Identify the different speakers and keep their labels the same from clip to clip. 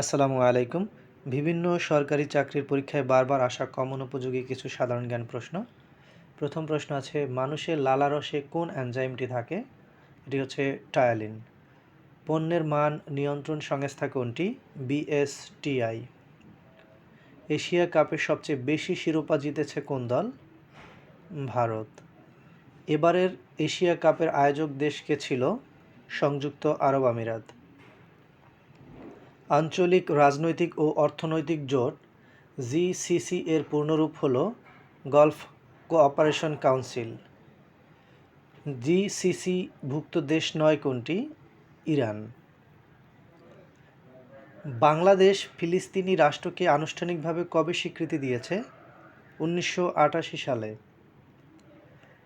Speaker 1: আসসালামু আলাইকুম। বিভিন্ন সরকারি চাকরির পরীক্ষায় বারবার আসা কমন উপযোগী কিছু সাধারণ জ্ঞান প্রশ্ন। প্রথম প্রশ্ন আছে, মানুষের লালারসে কোন এনজাইমটি থাকে? এটি হচ্ছে টায়ালিন। পণ্যের মান নিয়ন্ত্রণ সংস্থা কোনটি? বিএসটিআই। এশিয়া কাপের সবচেয়ে বেশি শিরোপা জিতেছে কোন দল? ভারত। এবারের এশিয়া কাপের আয়োজক দেশকে ছিল? সংযুক্ত আরব আমিরাত। আঞ্চলিক রাজনৈতিক ও অর্থনৈতিক জোট জিসিসি এর পূর্ণরূপ হল গলফ কোঅপারেশন কাউন্সিল। জিসিসি ভুক্ত দেশ নয় কোনটি? ইরান। বাংলাদেশ ফিলিস্তিনি রাষ্ট্রকে আনুষ্ঠানিকভাবে কবে স্বীকৃতি দিয়েছে? উনিশশো আটাশি সালে।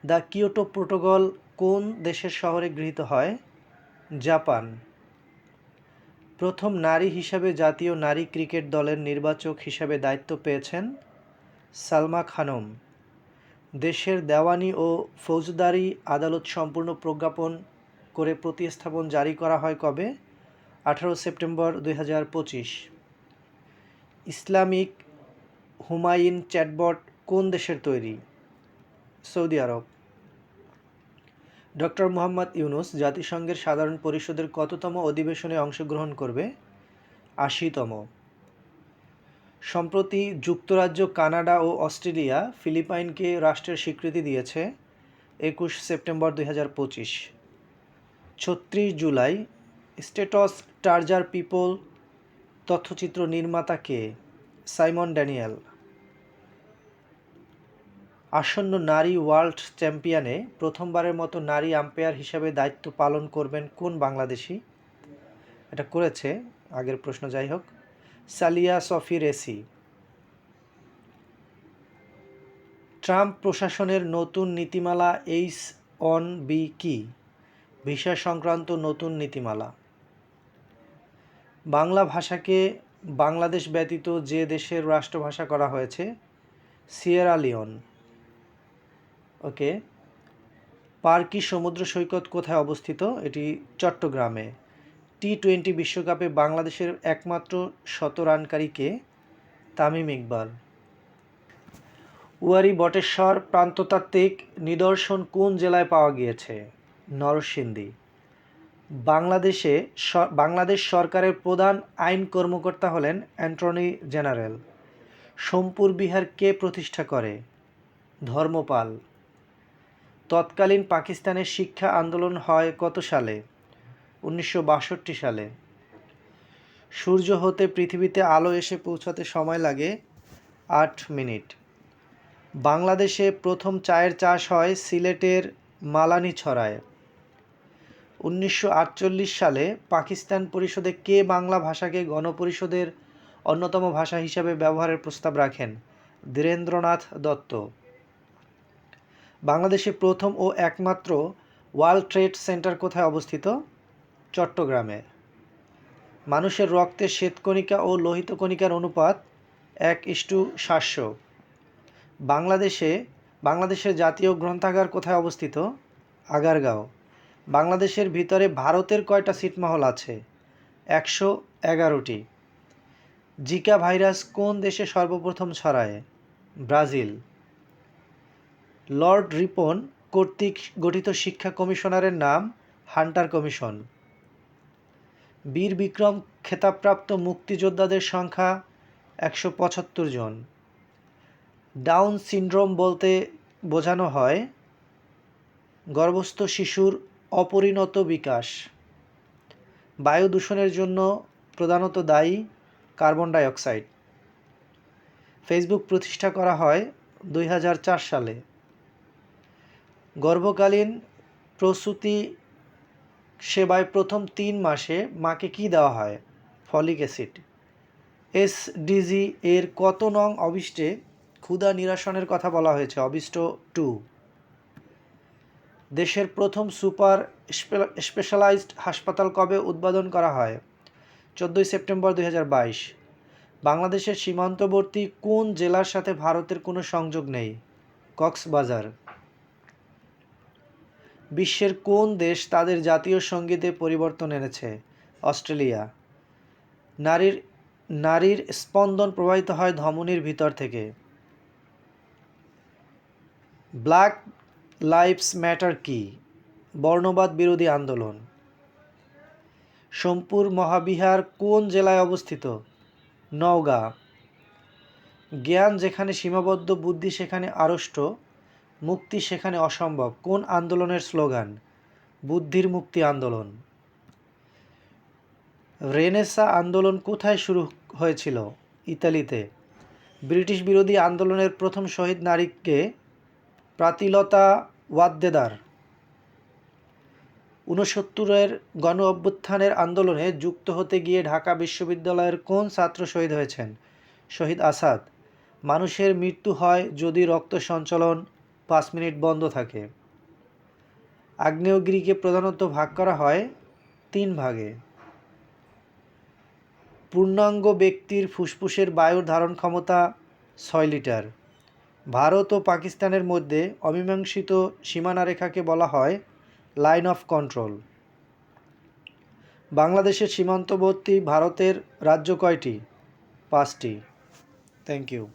Speaker 1: দ্য কিয়োটো প্রোটোকল কোন দেশের শহরে গৃহীত হয়? জাপান। প্রথম নারী হিসাবে জাতীয় নারী ক্রিকেট দলের নির্বাচক হিসাবে দায়িত্ব পেয়েছেন সালমা খানম। দেশের দেওয়ানি ও ফৌজদারি আদালত সম্পূর্ণ প্রজ্ঞাপন করে প্রতিস্থাপন জারি করা হয় কবে? আঠারো সেপ্টেম্বর দুই হাজার পঁচিশ। ইসলামিক হুমায়ুন চ্যাটবট কোন দেশের তৈরি? সৌদি আরব। ডক্টর মোহাম্মদ ইউনুস জাতিসংঘের সাধারণ পরিষদের কততম অধিবেশনে অংশগ্রহণ করবে? আশিতম। সম্প্রতি যুক্তরাজ্য, কানাডা ও অস্ট্রেলিয়া ফিলিপাইনকে রাষ্ট্রের স্বীকৃতি দিয়েছে একুশ সেপ্টেম্বর দুই হাজার পঁচিশ। ছত্রিশ জুলাই, স্টেটস টার্জার পিপল, তথ্যচিত্র নির্মাতা কে? Simon Daniel. আসন্ন নারী ওয়ার্ল্ড চ্যাম্পিয়নে প্রথমবারের মতো নারী আম্পায়ার হিসাবে দায়িত্ব পালন করবেন কোন বাংলাদেশি? এটা করেছে, আগের প্রশ্ন যাই হোক, সালিয়া সফি রেসি। ট্রাম্প প্রশাসনের নতুন নীতিমালা এইচ অন বি কি? ভিসা সংক্রান্ত নতুন নীতিমালা। বাংলা ভাষাকে বাংলাদেশ ব্যতীত যে দেশের রাষ্ট্রভাষা করা হয়েছে, সিয়েরা লিওন। ওকে। পার্কি সমুদ্র সৈকত কোথায় অবস্থিত? এটি চট্টগ্রামে। টি টোয়েন্টি বিশ্বকাপে বাংলাদেশের একমাত্র শতরানকারীকে তামিম ইকবাল। উয়ারি বটেশ্বর প্রান্ততাত্ত্বিক নিদর্শন কোন জেলায় পাওয়া গিয়েছে? নরসিংদী। বাংলাদেশে বাংলাদেশ সরকারের প্রধান আইন কর্মকর্তা হলেন অ্যান্টর্নি জেনারেল। সোমপুর বিহার কে প্রতিষ্ঠা করে? ধর্মপাল। তৎকালীন পাকিস্তানের শিক্ষা আন্দোলন হয় কত সালে? উনিশশো বাষট্টি সালে। সূর্য হতে পৃথিবীতে আলো এসে পৌঁছাতে সময় লাগে আট মিনিট। বাংলাদেশে প্রথম চায়ের চাষ হয় সিলেটের মালানি ছড়ায় উনিশশো আটচল্লিশ সালে পাকিস্তান পরিষদে কে বাংলা ভাষাকে গণপরিষদের অন্যতম ভাষা হিসাবে ব্যবহারের প্রস্তাব রাখেন? ধীরেন্দ্রনাথ দত্ত। বাংলাদেশে প্রথম ও একমাত্র ওয়ার্ল্ড ট্রেড সেন্টার কোথায় অবস্থিত? চট্টগ্রামে। মানুষের রক্তে শ্বেতকণিকা ও লোহিত কণিকার অনুপাত এক ইস্টু সাতশো। বাংলাদেশে, বাংলাদেশের জাতীয় গ্রন্থাগার কোথায় অবস্থিত? আগারগাঁও। বাংলাদেশের ভিতরে ভারতের কয়টা ছিটমহল আছে? একশো এগারোটি। জিকা ভাইরাস কোন দেশে সর্বপ্রথম ছড়ায়? ব্রাজিল। লর্ড রিপন কর্তৃক গঠিত শিক্ষা কমিশনারের নাম হান্টার কমিশন। বীর বিক্রম খেতাবপ্রাপ্ত মুক্তিযোদ্ধাদের সংখ্যা একশো পঁচাত্তর জন। ডাউন সিনড্রোম বলতে বোঝানো হয় গর্ভস্থ শিশুর অপরিণত বিকাশ। বায়ু দূষণের জন্য প্রধানত দায়ী কার্বন ডাইঅক্সাইড। ফেসবুক প্রতিষ্ঠা করা হয় দুই হাজার চার সালে। গর্ভকালীন প্রসূতি সেবায় প্রথম তিন মাসে মাকে কি দেওয়া হয়? Folic acid. এসডিজি এর কত নং অবিষ্টে ক্ষুধা নিরাসনের কথা বলা হয়েছে? অবিষ্ট টু। দেশের প্রথম সুপার স্পেশালাইজড হাসপাতাল কবে উদ্বোধন করা হয়? চোদ্দোই সেপ্টেম্বর দু হাজার বাইশ। বাংলাদেশের সীমান্তবর্তী কোন জেলার সাথে ভারতের কোনো সংযোগ নেই? কক্সবাজার। বিশ্বের কোন দেশ তাদের জাতীয় সঙ্গীতে পরিবর্তন এনেছে? অস্ট্রেলিয়া। নারীর নারীর স্পন্দন প্রবাহিত হয় ধমনীর ভিতর থেকে। ব্ল্যাক লাইভস ম্যাটার কি? বর্ণবাদ বিরোধী আন্দোলন। সোমপুর মহাবিহার কোন জেলায় অবস্থিত? নওগাঁ। জ্ঞান যেখানে সীমাবদ্ধ, বুদ্ধি সেখানে আড়ষ্ট। মুক্তি সেখানে অসম্ভব। কোন আন্দোলনের স্লোগান? বুদ্ধির মুক্তি আন্দোলন। রেনেসা আন্দোলন কোথায় শুরু হয়েছিল? ইতালিতে। ব্রিটিশ বিরোধী আন্দোলনের প্রথম শহীদ নারীকে প্রাতিলতা ওয়াদ্দেদার। ঊনসত্তরের গণ অভ্যুত্থানের আন্দোলনে যুক্ত হতে গিয়ে ঢাকা বিশ্ববিদ্যালয়ের কোন ছাত্র শহীদ হয়েছেন? শহীদ আসাদ। মানুষের মৃত্যু হয় যদি রক্ত সঞ্চালন পাঁচ মিনিট বন্ধ থাকে। আগ্নেয়গিরিকে প্রধানত ভাগ করা হয় তিন ভাগে। পূর্ণাঙ্গ ব্যক্তির ফুসফুসের বায়ুর ধারণ ক্ষমতা ছয় লিটার। ভারত ও পাকিস্তানের মধ্যে অমীমাংসিত সীমানা রেখাকে বলা হয় লাইন অফ কন্ট্রোল। বাংলাদেশের সীমান্তবর্তী ভারতের রাজ্য কয়টি? পাঁচটি। Thank you.